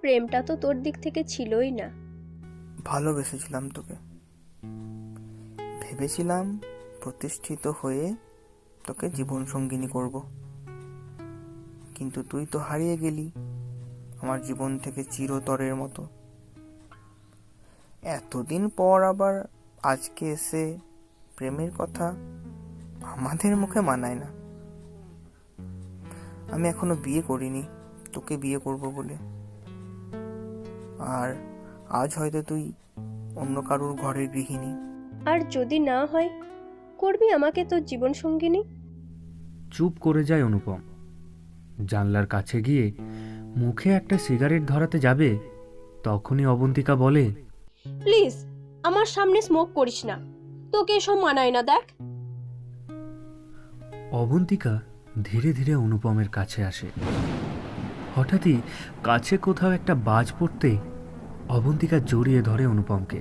প্রেমটা তো তোর দিক থেকে ছিলই না। ভালোবেসেছিলাম তোকে। ভেবেছিলাম প্রতিষ্ঠিত হয়ে তোকে জীবন সঙ্গিনী করব। কিন্তু তুই তো হারিয়ে গেলি আমার জীবন থেকে চিরতরের মতো। এতদিন পর আবার আজকে এসে প্রেমের কথা আমাদের মুখে মানায় না। আমি এখনও বিয়ে করিনি। তোকে বিয়ে করব বলে। আর আজ হয়তো তুই অন্য কারোর ঘরের গৃহিণী। আর যদি না হয় করবি আমাকে তোর জীবন সঙ্গিনী চুপ করে যায় অনুপম। জানলার কাছে গিয়ে মুখে একটা সিগারেট ধরাতে যাবে তখনই অবন্তিকা বলে প্লিজ আমার সামনে স্মোক করিস না। তোকে এসব মানায় না দেখ। অবন্তিকা ধীরে ধীরে অনুপমের কাছে আসে। হঠাৎই কাছে কোথাও একটা বাজ পড়তে অবন্তিকা জড়িয়ে ধরে অনুপমকে।